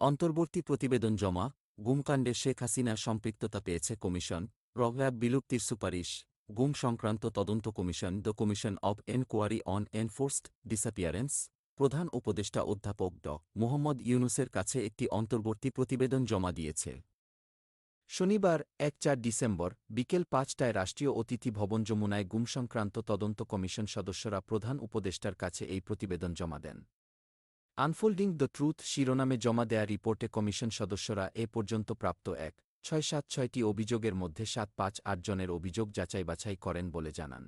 অন্তর্বর্তী প্রতিবেদন জমা, গুমকাণ্ডে শেখ হাসিনার সম্পৃক্ততা পেয়েছে কমিশন প্রগ্রাব বিলুপ্তির সুপারিশ, গুম সংক্রান্ত তদন্ত commission, the commission of enquiry on enforced disappearance, প্রধান উপদেষ্টা অধ্যাপক ড. মোহাম্মদ ইউনুসের কাছে একটি অন্তর্বর্তী প্রতিবেদন জমা দিয়েছে। শনিবার, এক চার ডিসেম্বর, বিকেল পাঁচটায় রাষ্ট্রীয় অতিথি ভবন যমুনায় গুম সংক্রান্ত তদন্ত কমিশন সদস্যরা প্রধান উপদেষ্টার কাছে এই প্রতিবেদন জমা দেন। আনফোল্ডিং দ্য ট্রুথ শিরোনামে জমা দেয়া রিপোর্টে কমিশন সদস্যরা এ পর্যন্ত প্রাপ্ত এক, ছয়, সাত, ছয়টি অভিযোগের মধ্যে সাত, পাঁচ, আট জনের অভিযোগ যাচাই বাছাই করেন বলে জানান।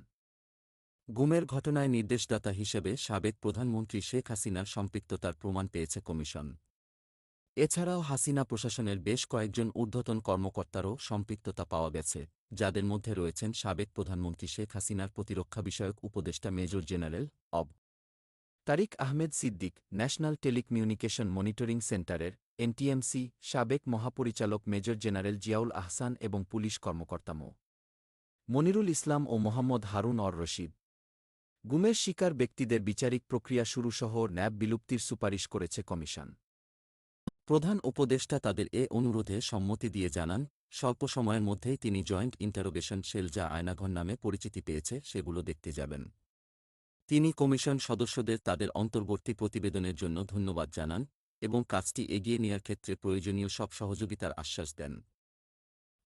গুমের ঘটনায় নির্দেশদাতা হিসেবে সাবেক প্রধানমন্ত্রী শেখ হাসিনার সম্পৃক্ততার প্রমাণ পেয়েছে কমিশন। এছাড়াও হাসিনা প্রশাসনের বেশ কয়েকজন ঊর্ধ্বতন কর্মকর্তারও সম্পৃক্ততা পাওয়া গেছে, যাদের মধ্যে রয়েছেন সাবেক প্রধানমন্ত্রী শেখ হাসিনার প্রতিরক্ষা বিষয়ক উপদেষ্টা major general of Tariq Ahmed Siddique, national telecommunication monitoring সেন্টারের, এনটিএমসি, সাবেক মহাপরিচালক মেজর জেনারেল জিয়াউল আহসান এবং পুলিশ কর্মকর্তা মো. মনিরুল ইসলাম ও মোহাম্মদ হারুন অর রশিদ। গুমের শিকার ব্যক্তিদের বিচারিক প্রক্রিয়া শুরুসহ ন্যাব বিলুপ্তির সুপারিশ করেছে কমিশন। প্রধান উপদেষ্টা তাদের এ অনুরোধে সম্মতি দিয়ে জানান, স্বল্প সময়ের মধ্যেই তিনি জয়েন্ট ইন্টারোগেশন সেল যা আয়নাঘর নামে পরিচিতি পেয়েছে সেগুলো দেখতে যাবেন। তিনি কমিশন সদস্যদের তাদের অন্তর্বর্তী প্রতিবেদনের জন্য ধন্যবাদ জানান এবং কাজটি এগিয়ে নেওয়ার ক্ষেত্রে প্রয়োজনীয় সব সহযোগিতার আশ্বাস দেন।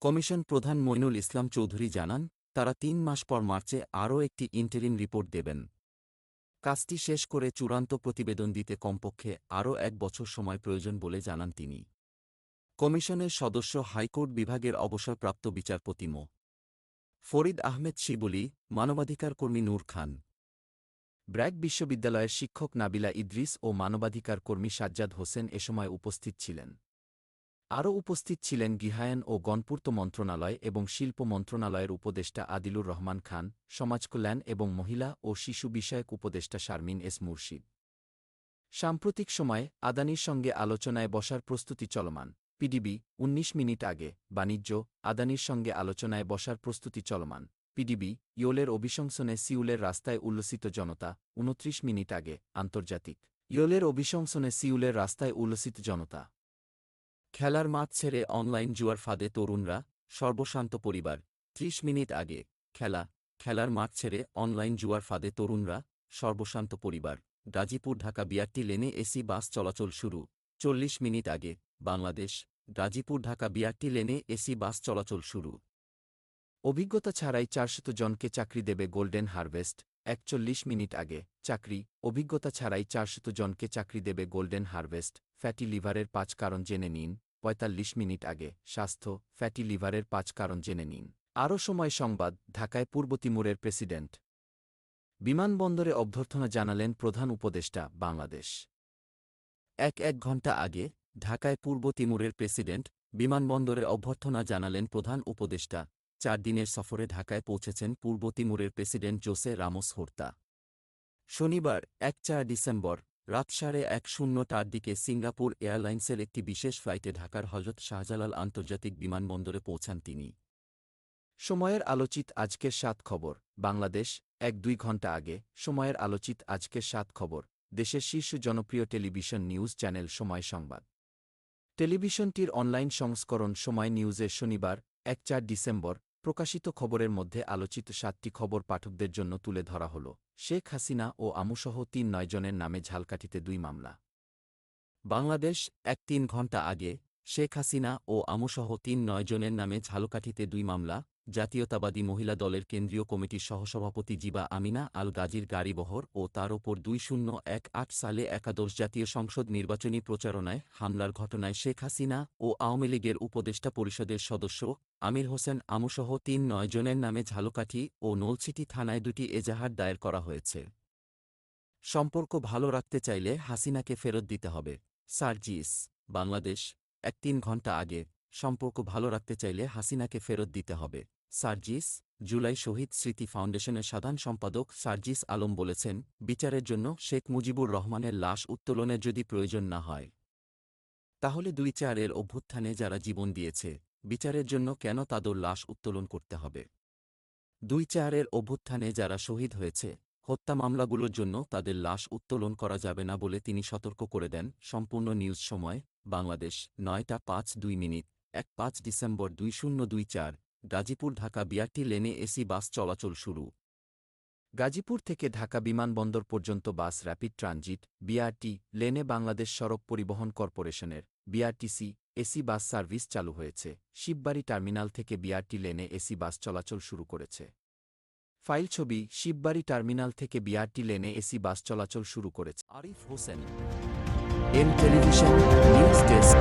কমিশন প্রধান মইনুল ইসলাম চৌধুরী জানান, তারা তিন মাস পর মার্চে আরও একটি ইন্টারিম রিপোর্ট দেবেন। কাজটি শেষ করে চূড়ান্ত প্রতিবেদন দিতে কমপক্ষে আরও এক বছর সময় প্রয়োজন বলে জানান তিনি। কমিশনের সদস্য হাইকোর্ট বিভাগের অবসরপ্রাপ্ত বিচারপতি মো। ফরিদ আহমেদ শিবলি মানবাধিকার কর্মী নূর খান। ব্র্যাক বিশ্ববিদ্যালয়ের শিক্ষক নাবিলা ইদ্রিস ও মানবাধিকার কর্মী সাজ্জাদ হোসেন এ সময় উপস্থিত ছিলেন। আরও উপস্থিত ছিলেন গৃহায়ন ও গণপূর্ত মন্ত্রণালয় এবং শিল্প মন্ত্রণালয়ের উপদেষ্টা আদিলুর রহমান খান সমাজকল্যাণ এবং মহিলা ও শিশু বিষয়ক উপদেষ্টা শারমিন এস মুর্শিদ। সাম্প্রতিক সময়ে আদানির সঙ্গে আলোচনায় বসার প্রস্তুতি চলমান। পিডিবি ১৯ মিনিট আগে, বাণিজ্য, আদানির সঙ্গে আলোচনায় বসার প্রস্তুতি চলমান। পিডিবি, ইয়োলের অভিশংসনে সিউলের রাস্তায় উল্লসিত জনতা ২৯ মিনিট আগে, আন্তর্জাতিক। ইয়োলের অভিশংসনে সিউলের রাস্তায় উল্লসিত জনতা। খেলার মাঠ ছেড়ে অনলাইন জুয়ার ফাঁদে তরুণরা, সর্বশান্ত পরিবার, ত্রিশ মিনিট আগে, খেলা, খেলার মাঠ ছেড়ে অনলাইন জুয়ার ফাঁদে তরুণরা, সর্বশান্ত পরিবার। গাজীপুর ঢাকা বিআরটি লেনে এসি বাস চলাচল শুরু। চল্লিশ মিনিট আগে, বাংলাদেশ, গাজীপুর ঢাকা বিআরটি লেনে এসি বাস চলাচল শুরু। অভিজ্ঞতা ছাড়াই চারশত জনকে চাকরি দেবে গোল্ডেন হারভেস্ট, একচল্লিশ মিনিট আগে। চাকরি, অভিজ্ঞতা ছাড়াই চারশত জনকে চাকরি দেবে গোল্ডেন হারভেস্ট, ফ্যাটি লিভারের পাঁচ কারণ জেনে নিন, পঁয়তাল্লিশ মিনিট আগে। স্বাস্থ্য, ফ্যাটি লিভারের পাঁচ কারণ জেনে নিন। আরও সময় সংবাদ, ঢাকায় পূর্ব তিমুরের প্রেসিডেন্ট। বিমানবন্দরে অভ্যর্থনা জানালেন প্রধান উপদেষ্টা, বাংলাদেশ। এক এক ঘণ্টা আগে, ঢাকায় পূর্ব তিমুরের প্রেসিডেন্ট, বিমানবন্দরে অভ্যর্থনা জানালেন প্রধান উপদেষ্টা। চার দিনের সফরে ঢাকায় পৌঁছেছেন পূর্ব তিমুরের প্রেসিডেন্ট জোসে রামোস হোর্তা। শনিবার, এক চার ডিসেম্বর, রাত সাড়ে এক শূন্যটার দিকে সিঙ্গাপুর এয়ারলাইন্সের একটি বিশেষ ফ্লাইটে ঢাকার হজরত শাহজালাল আন্তর্জাতিক বিমানবন্দরে পৌঁছান তিনি। সময়ের আলোচিত আজকের সাত খবর, বাংলাদেশ, এক দুই ঘণ্টা আগে। সময়ের আলোচিত আজকের সাত খবর, দেশের শীর্ষ জনপ্রিয় টেলিভিশন নিউজ চ্যানেল সময় সংবাদ। টেলিভিশনটির অনলাইন সংস্করণ সময় নিউজের শনিবার, এক চার ডিসেম্বর প্রকাশিত খবরের মধ্যে আলোচিত সাতটি খবর পাঠকদের জন্য তুলে ধরা হল, শেখ হাসিনা ও আমুসহ তিন নয়জনের নামে ঝালকাঠিতে দুই মামলা। বাংলাদেশ, এক তিন ঘণ্টা আগে, শেখ হাসিনা ও আমুসহ তিন নয়জনের নামে ঝালকাঠিতে দুই মামলা জাতীয়তাবাদী মহিলা দলের কেন্দ্রীয় কমিটির সহসভাপতি জিবা আমিনা আল গাজীর গাড়িবহর ও তার ওপর দুই শূন্য এক আট সালে একাদশ জাতীয় সংসদ নির্বাচনী প্রচারণায় হামলার ঘটনায় শেখ হাসিনা ও আওয়ামী লীগের উপদেষ্টা পরিষদের সদস্য আমির হোসেন আমুসহ তিন নয়জনের নামে ঝালকাঠি ও নলছিটি থানায় দুটি এজাহার দায়ের করা হয়েছে। সম্পর্ক ভালো রাখতে চাইলে হাসিনাকে ফেরত দিতে হবে। সার্জিস, বাংলাদেশ, এক তিন ঘণ্টা আগে। সম্পর্ক ভালো রাখতে চাইলে হাসিনাকে ফেরত দিতে হবে। সার্জিস, জুলাই শহীদ স্মৃতি ফাউন্ডেশনের সাধারণ সম্পাদক সার্জিস আলম বলেছেন, বিচারের জন্য শেখ মুজিবুর রহমানের লাশ উত্তোলনের যদি প্রয়োজন না হয়। তাহলে দুই চারের অভ্যুত্থানে যারা জীবন দিয়েছে, বিচারের জন্য কেন তাদের লাশ উত্তোলন করতে হবে? দুই চারের অভ্যুত্থানে যারা শহীদ হয়েছে, হত্যা মামলাগুলোর জন্য তাদের লাশ উত্তোলন করা যাবে না বলে তিনি সতর্ক করে দেন। সম্পূর্ণ নিউজ সময়, বাংলাদেশ, নয়টা পাঁচ দুই মিনিট। এক পাঁচ ডিসেম্বর দুই শূন্য দুই চার, গাজীপুর ঢাকা বিআরটি লেনে এসি বাস চলাচল শুরু। গাজীপুর থেকে ঢাকা বিমানবন্দর পর্যন্ত বাস র্যাপিড ট্রানজিট, বিআরটি লেনে বাংলাদেশ সড়ক পরিবহন কর্পোরেশনের, বিআরটিসি, এসি বাস সার্ভিস চালু হয়েছে। শিববাড়ি টার্মিনাল থেকে বিআরটি লেনে এসি বাস চলাচল শুরু করেছে। ফাইল ছবি, শিববাড়ি টার্মিনাল থেকে বিআরটি লেনে এসি বাস চলাচল শুরু করেছে। Arif Hossain television, news desk.